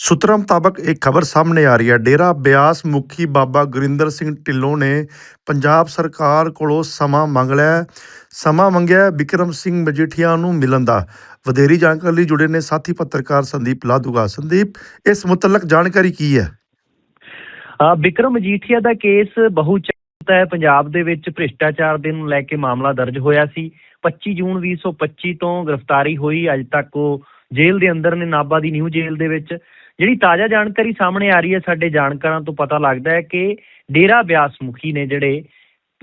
ਸੂਤਰਾਂ ਮੁਤਾਬਕ ਇੱਕ ਖਬਰ ਸਾਹਮਣੇ ਆ ਰਹੀ ਹੈ। ਡੇਰਾ ਬਿਆਸ ਮੁਖੀ ਬਾਬਾ ਗੁਰਿੰਦਰ ਸਿੰਘ ਢਿੱਲੋਂ ਨੇ ਪੰਜਾਬ ਸਰਕਾਰ ਕੋਲੋਂ ਸਮਾਂ ਮੰਗ ਲਿਆ ਸਮਾਂ ਮੰਗਿਆ ਹੈ ਸਿੰਘ ਮਜੀਠੀਆ ਨੂੰ ਮਿਲਣ ਦਾ। ਵਧੇਰੀ ਜਾਣਕਾਰੀ ਲਈ ਜੁੜੇ ਨੇ ਸਾਥੀ ਪੱਤਰਕਾਰ ਸੰਦੀਪ ਲਾਧੂਗਾ ਸੰਦੀਪ ਇਸ ਮੁਤਲਕ ਜਾਣਕਾਰੀ ਕੀ ਹੈ? ਅ, ਬਿਕਰਮ ਮਜੀਠੀਆ ਦਾ ਕੇਸ ਬਹੁ ਹੈ। ਪੰਜਾਬ ਦੇ ਵਿੱਚ ਭ੍ਰਿਸ਼ਟਾਚਾਰ ਦੇ ਨੂੰ ਲੈ ਕੇ ਮਾਮਲਾ ਦਰਜ ਹੋਇਆ ਸੀ। 25 ਜੂਨ 2025 ਤੋਂ ਗ੍ਰਿਫਤਾਰੀ ਹੋਈ। ਅੱਜ ਤੱਕ ਉਹ ਜੇਲ੍ਹ ਦੇ ਅੰਦਰ ਨੇ ਨਾਭਾ ਦੀ ਨਿਊ ਜੇਲ੍ਹ ਦੇ ਵਿੱਚ। ਜਿਹੜੀ ਤਾਜ਼ਾ ਜਾਣਕਾਰੀ ਸਾਹਮਣੇ ਆ ਰਹੀ ਹੈ, ਸਾਡੇ ਜਾਣਕਾਰਾਂ ਤੋਂ ਪਤਾ ਲੱਗਦਾ ਹੈ ਕਿ ਡੇਰਾ ਬਿਆਸ ਮੁਖੀ ਨੇ ਜਿਹੜੇ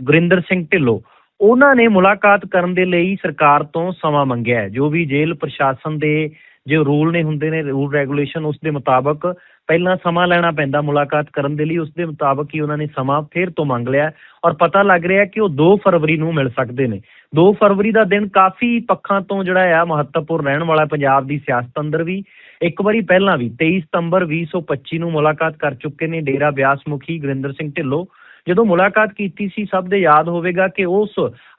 ਗੁਰਿੰਦਰ ਸਿੰਘ ਢਿੱਲੋਂ, ਉਹਨਾਂ ਨੇ ਮੁਲਾਕਾਤ ਕਰਨ ਦੇ ਲਈ ਸਰਕਾਰ ਤੋਂ ਸਮਾਂ ਮੰਗਿਆ ਹੈ, ਜੋ ਵੀ ਜੇਲ੍ਹ ਪ੍ਰਸ਼ਾਸਨ ਦੇ ਜੋ ਰੂਲ ਨੇ ਹੁੰਦੇ ਨੇ, ਰੂਲ ਰੈਗੂਲੇਸ਼ਨ ਉਸ ਦੇ ਮੁਤਾਬਕ ਪਹਿਲਾਂ ਸਮਾਂ ਲੈਣਾ ਪੈਂਦਾ ਮੁਲਾਕਾਤ ਕਰਨ ਦੇ ਲਈ, ਉਸ ਦੇ ਮੁਤਾਬਕ ਹੀ ਉਹਨਾਂ ਨੇ ਸਮਾਂ ਫੇਰ ਤੋਂ ਮੰਗ ਲਿਆ ਔਰ ਪਤਾ ਲੱਗ ਰਿਹਾ ਕਿ ਉਹ 2 ਫਰਵਰੀ ਨੂੰ ਮਿਲ ਸਕਦੇ ਨੇ। 2 ਫਰਵਰੀ ਦਾ ਦਿਨ ਕਾਫੀ ਪੱਖਾਂ ਤੋਂ ਜਿਹੜਾ ਆ ਮਹੱਤਵਪੂਰਨ ਰਹਿਣ ਵਾਲਾ ਪੰਜਾਬ ਦੀ ਸਿਆਸਤ ਅੰਦਰ ਵੀ। ਇੱਕ ਵਾਰੀ ਪਹਿਲਾਂ ਵੀ 23 ਸਤੰਬਰ 2025 ਨੂੰ ਮੁਲਾਕਾਤ ਕਰ ਚੁੱਕੇ ਨੇ ਡੇਰਾ ਬਿਆਸ ਮੁਖੀ ਗੁਰਿੰਦਰ ਸਿੰਘ ਢਿੱਲੋਂ। ਜਦੋਂ ਮੁਲਾਕਾਤ ਕੀਤੀ ਸੀ, ਸਭ ਦੇ ਯਾਦ ਹੋਵੇਗਾ ਕਿ ਉਸ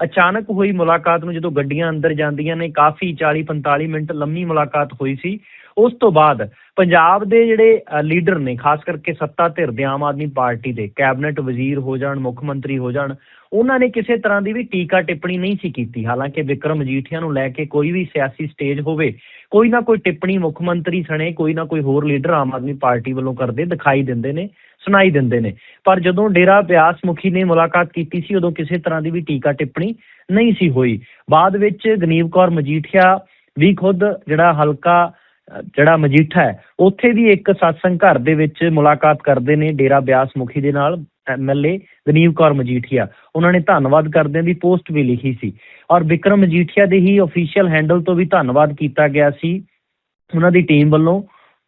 ਅਚਾਨਕ ਹੋਈ ਮੁਲਾਕਾਤ ਨੂੰ ਜਦੋਂ ਗੱਡੀਆਂ ਅੰਦਰ ਜਾਂਦੀਆਂ ਨੇ, ਕਾਫੀ 40 45 ਮਿੰਟ ਲੰਮੀ ਮੁਲਾਕਾਤ ਹੋਈ ਸੀ। ਉਸ ਤੋਂ ਬਾਅਦ ਪੰਜਾਬ ਦੇ ਜਿਹੜੇ ਲੀਡਰ ਨੇ, ਖਾਸ ਕਰਕੇ ਸੱਤਾ ਧਿਰ ਦੇ ਆਮ ਆਦਮੀ ਪਾਰਟੀ ਦੇ, ਕੈਬਨਿਟ ਵਜ਼ੀਰ ਹੋ ਜਾਣ, ਮੁੱਖ ਮੰਤਰੀ ਹੋ ਜਾਣ, ਉਹਨਾਂ ਨੇ ਕਿਸੇ ਤਰ੍ਹਾਂ ਦੀ ਵੀ ਟੀਕਾ ਟਿੱਪਣੀ ਨਹੀਂ ਸੀ ਕੀਤੀ। ਹਾਲਾਂਕਿ ਵਿਕਰਮ ਮਜੀਠੀਆ ਨੂੰ ਲੈ ਕੇ ਕੋਈ ਵੀ ਸਿਆਸੀ ਸਟੇਜ ਹੋਵੇ, ਕੋਈ ਨਾ ਕੋਈ ਟਿੱਪਣੀ ਮੁੱਖ ਮੰਤਰੀ ਸਣੇ, ਕੋਈ ਨਾ ਕੋਈ ਹੋਰ ਲੀਡਰ ਆਮ ਆਦਮੀ ਪਾਰਟੀ ਵੱਲੋਂ ਕਰਦੇ, ਦਿਖਾਈ ਦਿੰਦੇ ਨੇ, ਸੁਣਾਈ ਦਿੰਦੇ ਨੇ। ਪਰ ਜਦੋਂ ਡੇਰਾ ਬਿਆਸ ਮੁਖੀ ਨੇ ਮੁਲਾਕਾਤ ਕੀਤੀ ਸੀ, ਉਦੋਂ ਕਿਸੇ ਤਰ੍ਹਾਂ ਦੀ ਵੀ ਟੀਕਾ ਟਿੱਪਣੀ ਨਹੀਂ ਸੀ ਹੋਈ। ਬਾਅਦ ਵਿੱਚ ਗਨੀਵ ਕੌਰ ਮਜੀਠੀਆ ਵੀ ਖੁਦ ਜਿਹੜਾ ਹਲਕਾ ਜਿਹੜਾ ਮਜੀਠਾ ਹੈ, ਉੱਥੇ ਵੀ ਇੱਕ satsang ਘਰ ਦੇ ਵਿੱਚ ਮੁਲਾਕਾਤ ਕਰਦੇ ਨੇ ਡੇਰਾ ਬਿਆਸ ਮੁਖੀ ਦੇ ਨਾਲ ਐਮਐਲਏ ਗਨੀਵ ਕੌਰ ਮਜੀਠੀਆ। ਉਹਨਾਂ ਨੇ ਧੰਨਵਾਦ ਕਰਦਿਆਂ ਦੀ ਪੋਸਟ ਵੀ ਲਿਖੀ ਸੀ। ਔਰ ਵਿਕਰਮ ਮਜੀਠੀਆ ਦੇ ਹੀ ਅਫੀਸ਼ੀਅਲ ਹੈਂਡਲ ਤੋਂ ਵੀ ਧੰਨਵਾਦ ਕੀਤਾ ਗਿਆ ਸੀ ਉਹਨਾਂ ਦੀ ਟੀਮ ਵੱਲੋਂ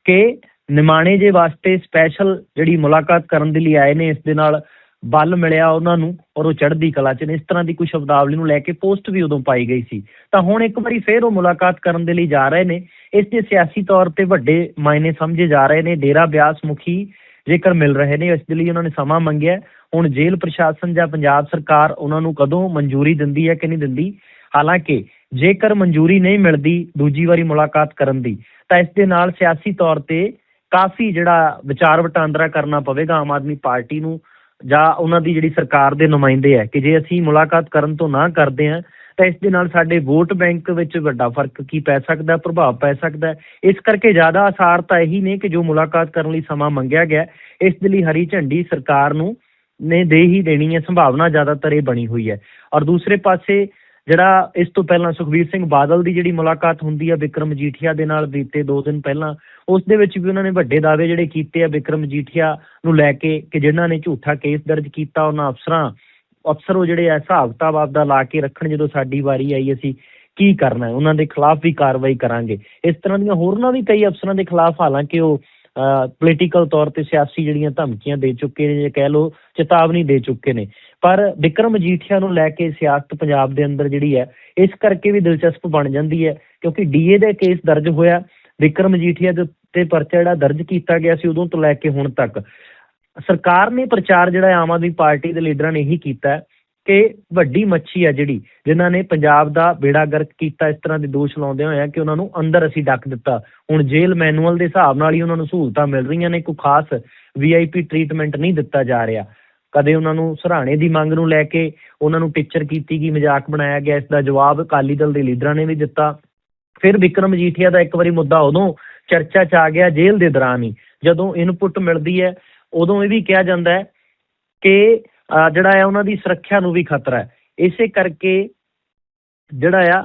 ਕਿ ਨਿਮਾਣੇ ਜੇ ਵਾਸਤੇ ਸਪੈਸ਼ਲ ਜਿਹੜੀ ਮੁਲਾਕਾਤ ਕਰਨ ਦੇ ਲਈ ਆਏ ਨੇ, ਇਸ ਦੇ ਨਾਲ ਬਲ ਮਿਲਿਆ ਉਹਨਾਂ ਨੂੰ ਔਰ ਉਹ ਚੜ੍ਹਦੀ ਕਲਾ ਚ ਨੇ। ਇਸ ਤਰ੍ਹਾਂ ਦੀ ਕੁਝ ਸ਼ਬਦਾਵਲੀ ਨੂੰ ਲੈ ਕੇ ਪੋਸਟ ਵੀ ਉਦੋਂ ਪਾਈ ਗਈ ਸੀ। ਤਾਂ ਹੁਣ ਇੱਕ ਵਾਰੀ ਫੇਰ ਉਹ ਮੁਲਾਕਾਤ ਕਰਨ ਦੇ ਲਈ ਜਾ ਰਹੇ ਨੇ। ਇਸ ਦੇ ਸਿਆਸੀ ਤੌਰ ਤੇ ਵੱਡੇ ਮਾਇਨੇ ਸਮਝੇ ਜਾ ਰਹੇ ਨੇ। ਡੇਰਾ ਬਿਆਸ ਮੁਖੀ ਜੇਕਰ ਮਿਲ ਰਹੇ ਨੇ, ਇਸ ਲਈ ਉਹਨਾਂ ਨੇ ਸਮਾਂ ਮੰਗਿਆ। ਹੁਣ ਜੇਲ੍ਹ ਪ੍ਰਸ਼ਾਸਨ ਜਾਂ ਪੰਜਾਬ ਸਰਕਾਰ ਉਹਨਾਂ ਨੂੰ ਕਦੋਂ ਮਨਜ਼ੂਰੀ ਦਿੰਦੀ ਹੈ ਕਿ ਨਹੀਂ ਦਿੰਦੀ? ਹਾਲਾਂਕਿ ਜੇਕਰ ਮਨਜ਼ੂਰੀ ਨਹੀਂ ਮਿਲਦੀ ਦੂਜੀ ਵਾਰੀ ਮੁਲਾਕਾਤ ਕਰਨ ਦੀ, ਤਾਂ ਇਸ ਦੇ ਨਾਲ ਸਿਆਸੀ ਤੌਰ ਤੇ ਕਾਫੀ ਜਿਹੜਾ ਵਿਚਾਰ ਵਟਾਂਦਰਾ ਕਰਨਾ ਪਵੇਗਾ ਆਮ ਆਦਮੀ ਪਾਰਟੀ ਨੂੰ। ਜਾਂ ਉਹਨਾਂ ਦੀ ਜਿਹੜੀ ਸਰਕਾਰ ਦੇ ਨੁਮਾਇੰਦੇ ਹੈ ਕਿ ਜੇ ਅਸੀਂ ਮੁਲਾਕਾਤ ਕਰਨ ਤੋਂ ਨਾ ਕਰਦੇ ਹਾਂ, ਤਾਂ ਇਸ ਦੇ ਨਾਲ ਸਾਡੇ ਵੋਟ ਬੈਂਕ ਵਿੱਚ ਵੱਡਾ ਫ਼ਰਕ ਕੀ ਪੈ ਸਕਦਾ, ਪ੍ਰਭਾਵ ਪੈ ਸਕਦਾ ਇਸ ਕਰਕੇ ਜ਼ਿਆਦਾ ਆਸਾਰ ਤਾਂ ਇਹੀ ਨੇ ਕਿ ਜੋ ਮੁਲਾਕਾਤ ਕਰਨ ਲਈ ਸਮਾਂ ਮੰਗਿਆ ਗਿਆ, ਇਸ ਦੇ ਲਈ ਹਰੀ ਝੰਡੀ ਸਰਕਾਰ ਨੂੰ ਨੇ ਦੇ ਹੀ ਦੇਣੀ ਹੈ, ਸੰਭਾਵਨਾ ਜ਼ਿਆਦਾਤਰ ਇਹ ਬਣੀ ਹੋਈ ਹੈ। ਔਰ ਦੂਸਰੇ ਪਾਸੇ ਜਿਹੜਾ ਇਸ ਤੋਂ ਪਹਿਲਾਂ ਸੁਖਬੀਰ ਸਿੰਘ ਬਾਦਲ ਦੀ ਜਿਹੜੀ ਮੁਲਾਕਾਤ ਹੁੰਦੀ ਹੈ ਵਿਕਰਮ ਜੀਠੀਆ ਦੇ ਨਾਲ ਬੀਤੇ 2 ਦਿਨ ਪਹਿਲਾਂ, ਉਸ ਦੇ ਵਿੱਚ ਵੀ ਉਹਨਾਂ ਨੇ ਵੱਡੇ ਦਾਅਵੇ ਜਿਹੜੇ ਕੀਤੇ ਆ ਵਿਕਰਮ ਜੀਠੀਆ ਨੂੰ ਲੈ ਕੇ ਕਿ ਜਿਨ੍ਹਾਂ ਨੇ ਝੂਠਾ ਕੇਸ ਦਰਜ ਕੀਤਾ, ਉਹਨਾਂ ਅਫਸਰਾਂ, ਅਫਸਰ ਉਹ ਜਿਹੜੇ ਆ ਹਿਸਾਬ ਕਿਤਾਬ ਆਪਦਾ ਲਾ ਕੇ ਰੱਖਣ ਜਦੋਂ ਸਾਡੀ ਵਾਰੀ ਆਈ, ਅਸੀਂ ਕੀ ਕਰਨਾ ਹੈ? ਉਹਨਾਂ ਦੇ ਖਿਲਾਫ ਵੀ ਕਾਰਵਾਈ ਕਰਾਂਗੇ। ਇਸ ਤਰ੍ਹਾਂ ਦੀਆਂ ਹੋਰਨਾਂ ਵੀ ਕਈ ਅਫਸਰਾਂ ਦੇ ਖਿਲਾਫ, ਹਾਲਾਂਕਿ ਉਹ ਪੋਲੀਟੀਕਲ ਤੌਰ ਤੇ ਸਿਆਸੀ ਜਿਹੜੀਆਂ ਧਮਕੀਆਂ ਦੇ ਚੁੱਕੇ ਨੇ, ਜੇ ਕਹਿ ਲਓ ਚੇਤਾਵਨੀ ਦੇ ਚੁੱਕੇ ਨੇ। ਪਰ ਵਿਕਰਮ ਮਜੀਠੀਆ ਨੂੰ ਲੈ ਕੇ ਸਿਆਸਤ ਪੰਜਾਬ ਦੇ ਅੰਦਰ ਜਿਹੜੀ ਹੈ, ਇਸ ਕਰਕੇ ਵੀ ਦਿਲਚਸਪ ਬਣ ਜਾਂਦੀ ਹੈ, ਕਿਉਂਕਿ ਡੀਏ ਦਾ ਕੇਸ ਦਰਜ ਹੋਇਆ, ਵਿਕਰਮ ਮਜੀਠੀਆ ਦੇ ਉੱਤੇ ਪਰਚਾ ਜਿਹੜਾ ਦਰਜ ਕੀਤਾ ਗਿਆ ਸੀ ਉਦੋਂ ਤੋਂ ਲੈ ਕੇ ਹੁਣ ਤੱਕ। ਸਰਕਾਰ ਨੇ ਪ੍ਰਚਾਰ ਜਿਹੜਾ ਆਮ ਆਦਮੀ ਪਾਰਟੀ ਦੇ ਲੀਡਰਾਂ ਨੇ ਇਹੀ ਕੀਤਾ ਕਿ ਵੱਡੀ ਮੱਛੀ ਆ ਜਿਹੜੀ, ਜਿਨ੍ਹਾਂ ਨੇ ਪੰਜਾਬ ਦਾ ਬੇੜਾ ਗਰਕ ਕੀਤਾ, ਇਸ ਤਰ੍ਹਾਂ ਦੇ ਦੋਸ਼ ਲਾਉਂਦੇ ਹੋਏ ਆ ਕਿ ਉਹਨਾਂ ਨੂੰ ਅੰਦਰ ਅਸੀਂ ਡੱਕ ਦਿੱਤਾ। ਹੁਣ ਜੇਲ੍ਹ ਮੈਨੂਅਲ ਦੇ ਹਿਸਾਬ ਨਾਲ ਹੀ ਉਹਨਾਂ ਨੂੰ ਸਹੂਲਤਾਂ ਮਿਲ ਰਹੀਆਂ ਨੇ, ਕੋਈ ਖਾਸ ਵੀਆਈਪੀ ਟ੍ਰੀਟਮੈਂਟ ਨਹੀਂ ਦਿੱਤਾ ਜਾ ਰਿਹਾ। ਕਦੇ ਉਹਨਾਂ ਨੂੰ ਸਰਾਣੇ ਦੀ ਮੰਗ ਨੂੰ ਲੈ ਕੇ ਉਹਨਾਂ ਨੂੰ ਟੀਚਰ ਕੀਤੀ ਗਈ ਮਜ਼ਾਕ ਬਣਾਇਆ ਗਿਆ ਇਸ ਦਾ ਜਵਾਬ ਅਕਾਲੀ ਦਲ ਦੇ ਲੀਡਰਾਂ ਨੇ ਵੀ ਦਿੱਤਾ। ਫਿਰ ਵਿਕਰਮ ਜੀਠੀਆ ਦਾ ਇੱਕ ਵਾਰੀ ਮੁੱਦਾ ਉਦੋਂ ਚਰਚਾ 'ਚ ਆ ਗਿਆ ਜੇਲ੍ਹ ਦੇ ਦੌਰਾਨ ਹੀ। ਜਦੋਂ ਇਨਪੁਟ ਮਿਲਦੀ ਹੈ, ਉਦੋਂ ਇਹ ਵੀ ਕਿਹਾ ਜਾਂਦਾ ਹੈ ਕਿ ਜਿਹੜਾ ਹੈ ਉਹਨਾਂ ਦੀ ਸੁਰੱਖਿਆ ਨੂੰ ਵੀ ਖਤਰਾ ਹੈ। ਇਸੇ ਕਰਕੇ ਜਿਹੜਾ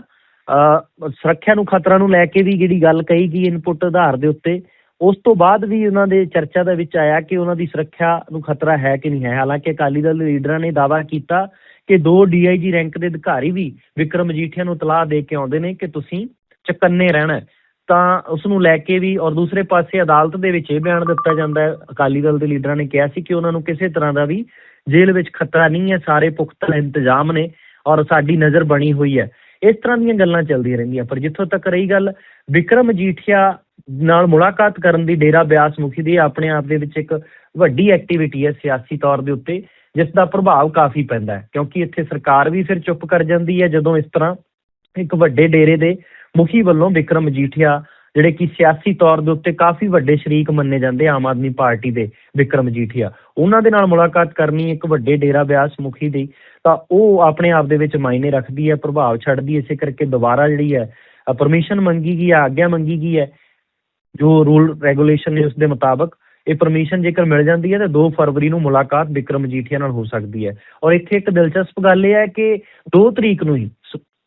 ਆ ਸੁਰੱਖਿਆ ਨੂੰ ਖਤਰਾ ਨੂੰ ਲੈ ਕੇ ਵੀ ਜਿਹੜੀ ਗੱਲ ਕਹੀ ਗਈ ਇਨਪੁਟ ਆਧਾਰ ਦੇ ਉੱਤੇ ਉਸ ਤੋਂ ਬਾਅਦ ਵੀ ਉਹਨਾਂ ਦੇ ਚਰਚਾ ਦੇ ਵਿੱਚ ਆਇਆ ਕਿ ਉਹਨਾਂ ਦੀ ਸੁਰੱਖਿਆ ਨੂੰ ਖਤਰਾ ਹੈ ਕਿ ਨਹੀਂ ਹੈ। ਹਾਲਾਂਕਿ ਅਕਾਲੀ ਦਲ ਦੇ ਲੀਡਰਾਂ ਨੇ ਦਾਅਵਾ ਕੀਤਾ ਕਿ ਦੋ ਡੀਆਈਜੀ ਰੈਂਕ ਦੇ ਅਧਿਕਾਰੀ ਵੀ ਵਿਕਰਮ ਮਜੀਠੀਆ ਨੂੰ ਤਲਾਹ ਦੇ ਕੇ ਆਉਂਦੇ ਨੇ ਕਿ ਤੁਸੀਂ ਚੁਕੰਨੇ ਰਹਿਣਾ ਤਾਂ ਉਸ ਨੂੰ ਲੈ ਕੇ ਵੀ ਔਰ ਦੂਸਰੇ ਪਾਸੇ ਅਦਾਲਤ ਦੇ ਵਿੱਚ ਇਹ ਬਿਆਨ ਦਿੱਤਾ ਜਾਂਦਾ ਹੈ। ਅਕਾਲੀ ਦਲ ਦੇ ਲੀਡਰਾਂ ਨੇ ਕਿਹਾ ਸੀ ਕਿ ਉਹਨਾਂ ਨੂੰ ਕਿਸੇ ਤਰ੍ਹਾਂ ਦਾ ਵੀ ਜੇਲ੍ਹ ਵਿੱਚ ਖਤਰਾ ਨਹੀਂ ਹੈ। ਸਾਰੇ ਪੁਖਤਾ ਇੰਤਜ਼ਾਮ ਨੇ ਔਰ ਸਾਡੀ ਨਜ਼ਰ ਬਣੀ ਹੋਈ ਹੈ। ਇਸ ਤਰ੍ਹਾਂ ਦੀਆਂ ਗੱਲਾਂ ਚੱਲਦੀਆਂ ਰਹਿੰਦੀਆਂ। ਪਰ ਜਿੱਥੋਂ ਤੱਕ ਰਹੀ ਗੱਲ, ਵਿਕਰਮ ਜੀਠੀਆ ਨਾਲ ਮੁਲਾਕਾਤ ਕਰਨ ਦੀ, ਡੇਰਾ ਬਿਆਸ ਮੁਖੀ ਦੀ ਆਪਣੇ ਆਪ ਦੇ ਵਿੱਚ ਇੱਕ ਵੱਡੀ ਐਕਟੀਵਿਟੀ ਹੈ ਸਿਆਸੀ ਤੌਰ ਦੇ ਉੱਤੇ, ਜਿਸ ਦਾ ਪ੍ਰਭਾਵ ਕਾਫੀ ਪੈਂਦਾ ਹੈ। ਕਿਉਂਕਿ ਇੱਥੇ ਸਰਕਾਰ ਵੀ ਫਿਰ ਚੁੱਪ ਕਰ ਜਾਂਦੀ ਹੈ, ਜਦੋਂ ਇਸ ਤਰ੍ਹਾਂ ਇੱਕ ਵੱਡੇ ਡੇਰੇ ਦੇ ਮੁਖੀ ਵੱਲੋਂ ਵਿਕਰਮ ਮਜੀਠੀਆ ਜਿਹੜੇ ਕਿ ਸਿਆਸੀ ਤੌਰ ਦੇ ਉੱਤੇ ਕਾਫੀ ਵੱਡੇ ਸ਼ਰੀਕ ਮੰਨੇ ਜਾਂਦੇ ਆਮ ਆਦਮੀ ਪਾਰਟੀ ਦੇ ਵਿਕਰਮ ਮਜੀਠੀਆ ਉਹਨਾਂ ਦੇ ਨਾਲ ਮੁਲਾਕਾਤ ਕਰਨੀ ਇੱਕ ਵੱਡੇ ਡੇਰਾ ਬਿਆਸ ਮੁਖੀ ਦੀ, ਤਾਂ ਉਹ ਆਪਣੇ ਆਪ ਦੇ ਵਿੱਚ ਮਾਇਨੇ ਰੱਖਦੀ ਹੈ, ਪ੍ਰਭਾਵ ਛੱਡਦੀ ਹੈ, ਇਸੇ ਕਰਕੇ ਦੁਬਾਰਾ ਜਿਹੜੀ ਹੈ ਪਰਮਿਸ਼ਨ ਮੰਗੀ ਗਈ ਹੈ, ਆਗਿਆ ਮੰਗੀ ਗਈ ਹੈ, ਜੋ ਰੂਲ ਰੈਗੂਲੇਸ਼ਨ ਨੇ ਉਸ ਦੇ ਮੁਤਾਬਕ। ਇਹ ਪਰਮਿਸ਼ਨ ਜੇਕਰ ਮਿਲ ਜਾਂਦੀ ਹੈ, ਤਾਂ 2 ਫਰਵਰੀ ਨੂੰ ਮੁਲਾਕਾਤ ਵਿਕਰਮ ਮਜੀਠੀਆ ਨਾਲ ਹੋ ਸਕਦੀ ਹੈ। ਔਰ ਇੱਥੇ ਇੱਕ ਦਿਲਚਸਪ ਗੱਲ ਇਹ ਹੈ ਕਿ 2 ਤਰੀਕ ਨੂੰ ਹੀ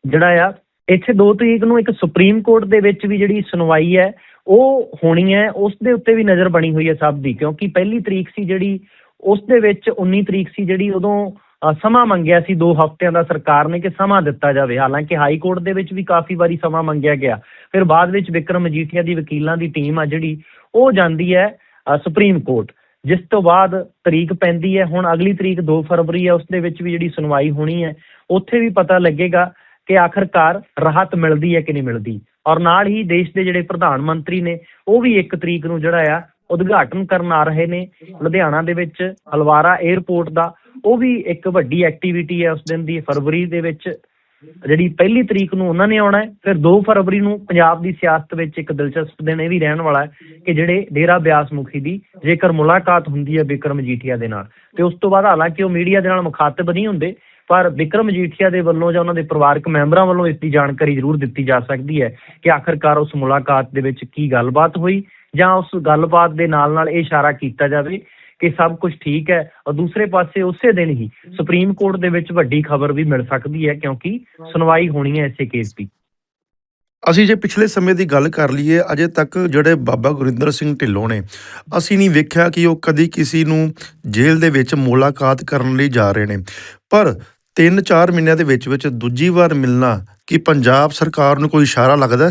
ਜਿਹੜਾ ਆ ਇੱਥੇ 2 ਤਰੀਕ ਨੂੰ ਇੱਕ ਸੁਪਰੀਮ ਕੋਰਟ ਦੇ ਵਿੱਚ ਵੀ ਜਿਹੜੀ ਸੁਣਵਾਈ ਹੈ, ਉਹ ਹੋਣੀ ਹੈ, ਉਸ ਦੇ ਉੱਤੇ ਵੀ ਨਜ਼ਰ ਬਣੀ ਹੋਈ ਹੈ ਸਭ ਦੀ, ਕਿਉਂਕਿ ਪਹਿਲੀ ਤਰੀਕ ਸੀ ਜਿਹੜੀ, ਉਸ ਦੇ ਵਿੱਚ 19 ਤਰੀਕ ਸੀ ਜਿਹੜੀ ਉਦੋਂ ਸਮਾਂ ਮੰਗਿਆ ਸੀ 2 ਹਫ਼ਤਿਆਂ ਦਾ ਸਰਕਾਰ ਨੇ ਕਿ ਸਮਾਂ ਦਿੱਤਾ ਜਾਵੇ। ਹਾਲਾਂਕਿ ਹਾਈ ਕੋਰਟ ਦੇ ਵਿੱਚ ਵੀ ਕਾਫੀ ਵਾਰੀ ਸਮਾਂ ਮੰਗਿਆ ਗਿਆ। ਫਿਰ ਬਾਅਦ ਵਿੱਚ ਵਿਕਰਮ ਮਜੀਠੀਆ ਦੀ ਵਕੀਲਾਂ ਦੀ ਟੀਮ ਆ ਜਿਹੜੀ, ਉਹ ਜਾਂਦੀ ਹੈ ਸੁਪਰੀਮ ਕੋਰਟ। ਜਿਸ ਤੋਂ ਬਾਅਦ ਤਰੀਕ ਪੈਂਦੀ ਹੈ, ਹੁਣ ਅਗਲੀ ਤਰੀਕ 2 ਫਰਵਰੀ ਹੈ, ਉਸ ਦੇ ਵਿੱਚ ਵੀ ਜਿਹੜੀ ਸੁਣਵਾਈ ਹੋਣੀ ਹੈ, ਉੱਥੇ ਵੀ ਪਤਾ ਲੱਗੇਗਾ ਕਿ ਆਖਰਕਾਰ ਰਾਹਤ ਮਿਲਦੀ ਹੈ ਕਿ ਨਹੀਂ ਮਿਲਦੀ। ਔਰ ਨਾਲ ਹੀ ਦੇਸ਼ ਦੇ ਜਿਹੜੇ ਪ੍ਰਧਾਨ ਮੰਤਰੀ ਨੇ, ਉਹ ਵੀ 1 ਤਰੀਕ ਨੂੰ ਜਿਹੜਾ ਆ, ਉਦਘਾਟਨ ਕਰਨ ਆ ਰਹੇ ਨੇ ਲੁਧਿਆਣਾ ਦੇ ਵਿੱਚ ਹਲਵਾਰਾ 에ਅਰਪੋਰਟ ਦਾ। ਉਹ ਵੀ ਇੱਕ ਵੱਡੀ ਐਕਟੀਵਿਟੀ ਹੈ ਉਸ ਦਿਨ ਦੀ, ਫਰਵਰੀ ਦੇ ਵਿੱਚ। ਜਿਹੜੀ ਪਹਿਲੀ ਤਰੀਕ ਨੂੰ ਉਹਨਾਂ ਨੇ ਆਉਣਾ ਹੈ, ਫਿਰ 2 ਫਰਵਰੀ ਨੂੰ ਪੰਜਾਬ ਦੀ ਸਿਆਸਤ ਵਿੱਚ ਇੱਕ ਦਿਲਚਸਪ ਦਿਨ ਇਹ ਵੀ ਰਹਿਣ ਵਾਲਾ ਹੈ ਕਿ ਜਿਹੜੇ ਡੇਰਾ ਬਿਆਸ ਮੁਖੀ ਦੀ ਜੇਕਰ ਮੁਲਾਕਾਤ ਹੁੰਦੀ ਹੈ ਵਿਕਰਮ ਜੀਠੀਆ ਦੇ ਨਾਲ। ਤੇ ਉਸ ਤੋਂ ਬਾਅਦ ਹਾਲਾਂਕਿ ਉਹ ਮੀਡੀਆ ਦੇ ਨਾਲ ਮੁਖਾਤਬ ਨਹੀਂ ਹੁੰਦੇ ਪਰ ਵਿਕਰਮ ਜੀਠੀਆ ਦੇ ਵੱਲੋਂ ਜਾਂ ਉਹਨਾਂ ਦੇ ਪਰਿਵਾਰਕ ਮੈਂਬਰਾਂ ਵੱਲੋਂ ਇਸ ਦੀ ਜਾਣਕਾਰੀ ਜ਼ਰੂਰ ਦਿੱਤੀ ਜਾ ਸਕਦੀ ਹੈ ਕਿ ਆਖਰਕਾਰ ਉਸ ਮੁਲਾਕਾਤ ਦੇ ਵਿੱਚ ਕੀ ਗੱਲਬਾਤ ਹੋਈ ਜਾਂ ਉਸ ਗੱਲਬਾਤ ਦੇ ਨਾਲ ਨਾਲ ਇਹ ਇਸ਼ਾਰਾ ਕੀਤਾ ਜਾਵੇ ਕਿ ਸਭ ਕੁਝ ਠੀਕ ਹੈ ਔਰ ਦੂਸਰੇ ਪਾਸੇ ਉਸੇ ਦਿਨ ਹੀ ਸੁਪਰੀਮ ਕੋਰਟ ਦੇ ਵਿੱਚ ਵੱਡੀ ਖਬਰ ਵੀ ਮਿਲ ਸਕਦੀ ਹੈ ਕਿਉਂਕਿ ਸੁਣਵਾਈ ਹੋਣੀ ਹੈ ਇਸੇ ਕੇਸ ਦੀ। ਅਸੀਂ ਜੇ ਪਿਛਲੇ ਸਮੇਂ ਦੀ ਗੱਲ ਕਰ ਲਈਏ, ਅਜੇ ਤੱਕ ਜਿਹੜੇ ਬਾਬਾ ਗੁਰਿੰਦਰ ਸਿੰਘ ਢਿੱਲੋਂ ਨੇ, ਅਸੀਂ ਨਹੀਂ ਵੇਖਿਆ ਕਿ ਉਹ ਕਦੀ ਕਿਸੇ ਨੂੰ ਜੇਲ੍ਹ ਦੇ ਵਿੱਚ ਮੁਲਾਕਾਤ ਕਰਨ ਲਈ ਜਾ ਰਹੇ ਨੇ। ਪਰ 3-4 ਮਹੀਨਿਆਂ ਦੇ ਵਿੱਚ ਵਿੱਚ ਦੂਜੀ ਵਾਰ ਮਿਲਣਾ ਕਿ ਪੰਜਾਬ ਸਰਕਾਰ ਨੂੰ ਕੋਈ ਇਸ਼ਾਰਾ ਲੱਗਦਾ?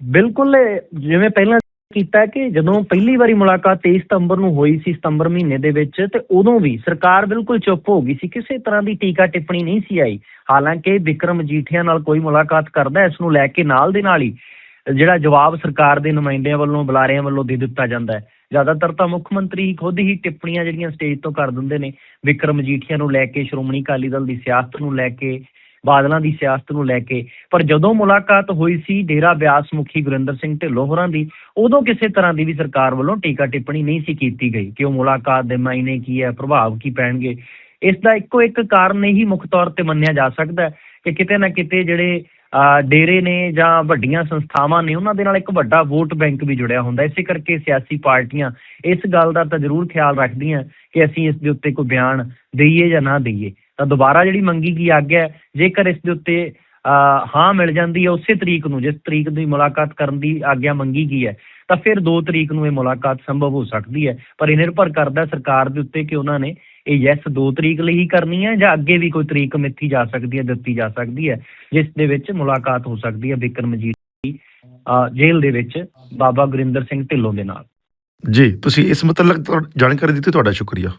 ਬਿਲਕੁਲ ਜਿਵੇਂ ਪਹਿਲਾਂ ਕੀਤਾ ਕਿ ਜਦੋਂ ਪਹਿਲੀ ਵਾਰੀ ਮੁਲਾਕਾਤ 23 ਸਤੰਬਰ ਨੂੰ ਹੋਈ ਸੀ ਸਤੰਬਰ ਮਹੀਨੇ ਦੇ ਵਿੱਚ ਤੇ ਉਦੋਂ ਵੀ ਸਰਕਾਰ ਬਿਲਕੁਲ ਚੁੱਪ ਹੋ ਗਈ ਸੀ ਕਿਸੇ ਤਰ੍ਹਾਂ ਦੀ ਟੀਕਾ ਟਿੱਪਣੀ ਨਹੀਂ ਸੀ ਆਈ। ਹਾਲਾਂਕਿ ਵਿਕਰਮ ਜੀਠੀਆ ਨਾਲ ਕੋਈ ਮੁਲਾਕਾਤ ਕਰਦਾ ਹੈ, ਇਸ ਨੂੰ ਲੈ ਕੇ ਨਾਲ ਦੇ ਨਾਲ ਹੀ ਜਿਹੜਾ ਜਵਾਬ ਸਰਕਾਰ ਦੇ ਨੁਮਾਇੰਦਿਆਂ ਵੱਲੋਂ ਬੁਲਾਰਿਆਂ ਵੱਲੋਂ ਦੇ ਦਿੱਤਾ ਜਾਂਦਾ ਹੈ। ਜ਼ਿਆਦਾਤਰ ਤਾਂ ਮੁੱਖ ਮੰਤਰੀ ਖੁਦ ਹੀ ਟਿੱਪਣੀਆਂ ਜਿਹੜੀਆਂ ਸਟੇਜ ਤੋਂ ਕਰ ਦਿੰਦੇ ਨੇ, ਵਿਕਰਮ ਮਜੀਠੀਆ ਨੂੰ ਲੈ ਕੇ, ਸ਼੍ਰੋਮਣੀ ਅਕਾਲੀ ਦਲ ਦੀ ਸਿਆਸਤ ਨੂੰ ਲੈ ਕੇ, ਬਾਦਲਾਂ ਦੀ ਸਿਆਸਤ ਨੂੰ ਲੈ ਕੇ, ਪਰ ਜਦੋਂ ਮੁਲਾਕਾਤ ਹੋਈ ਸੀ ਡੇਰਾ ਬਿਆਸ ਮੁਖੀ ਗੁਰਿੰਦਰ ਸਿੰਘ ਢਿੱਲੋਂ ਹੋਰਾਂ ਦੀ, ਉਦੋਂ ਕਿਸੇ ਤਰ੍ਹਾਂ ਦੀ ਵੀ ਸਰਕਾਰ ਵੱਲੋਂ ਟੀਕਾ ਟਿੱਪਣੀ ਨਹੀਂ ਸੀ ਕੀਤੀ ਗਈ ਕਿ ਉਹ ਮੁਲਾਕਾਤ ਦੇ ਮਾਇਨੇ ਕੀ ਹੈ, ਪ੍ਰਭਾਵ ਕੀ ਪੈਣਗੇ। ਇਸ ਦਾ ਇੱਕੋ ਇੱਕ ਕਾਰਨ ਇਹੀ ਮੁੱਖ ਤੌਰ ਤੇ ਮੰਨਿਆ ਜਾ ਸਕਦਾ ਹੈ ਕਿ ਕਿਤੇ ਨਾ ਕਿਤੇ ਜਿਹੜੇ ਡੇਰੇ ਨੇ ਜਾਂ ਵੱਡੀਆਂ ਸੰਸਥਾਵਾਂ ਨੇ ਉਹਨਾਂ ਦੇ ਨਾਲ ਇੱਕ ਵੱਡਾ ਵੋਟ ਬੈਂਕ ਵੀ ਜੁੜਿਆ ਹੁੰਦਾ ਇਸੇ ਕਰਕੇ ਸਿਆਸੀ ਪਾਰਟੀਆਂ ਇਸ ਗੱਲ ਦਾ ਤਾਂ ਜ਼ਰੂਰ ਖਿਆਲ ਰੱਖਦੀਆਂ ਕਿ ਅਸੀਂ ਇਸ ਦੇ ਉੱਤੇ ਕੋਈ ਬਿਆਨ ਦਈਏ ਜਾਂ ਨਾ ਦਈਏ। ਤਾਂ ਦੁਬਾਰਾ ਜਿਹੜੀ ਮੰਗੀ ਗਈ ਆਗਿਆ ਜੇਕਰ ਇਸ ਦੇ ਉੱਤੇ ਅਹ, ਹਾਂ ਮਿਲ ਜਾਂਦੀ ਹੈ ਉਸੇ ਤਰੀਕ ਨੂੰ ਜਿਸ ਤਰੀਕ ਦੀ ਮੁਲਾਕਾਤ ਕਰਨ ਦੀ ਆਗਿਆ ਮੰਗੀ ਗਈ ਹੈ ਤਾਂ ਫਿਰ 2 ਤਰੀਕ ਨੂੰ ਇਹ ਮੁਲਾਕਾਤ ਸੰਭਵ ਹੋ ਸਕਦੀ ਹੈ। ਪਰ ਇਹ ਨਿਰਭਰ ਕਰਦਾ ਸਰਕਾਰ ਦੇ ਉੱਤੇ ਕਿ ਉਹਨਾਂ ਨੇ ਇਹ ਯੈਸ 2 ਤਰੀਕ ਲਈ ਹੀ ਕਰਨੀ ਹੈ ਜਾਂ ਅੱਗੇ ਵੀ ਕੋਈ ਤਰੀਕ ਮਿੱਥੀ ਜਾ ਸਕਦੀ ਹੈ ਦਿੱਤੀ ਜਾ ਸਕਦੀ ਹੈ ਜਿਸ ਦੇ ਵਿੱਚ ਮੁਲਾਕਾਤ ਹੋ ਸਕਦੀ ਹੈ ਬਿਕਰਮਜੀਤ ਦੀ ਅਹ, ਜੇਲ੍ਹ ਦੇ ਵਿੱਚ ਬਾਬਾ ਗੁਰਿੰਦਰ ਸਿੰਘ ਢਿੱਲੋਂ ਦੇ ਨਾਲ। ਜੀ ਤੁਸੀਂ ਇਸ ਮੁਤਲਕ ਜਾਣਕਾਰੀ ਦਿੱਤੀ ਤੁਹਾਡਾ ਸ਼ੁਕਰੀਆ।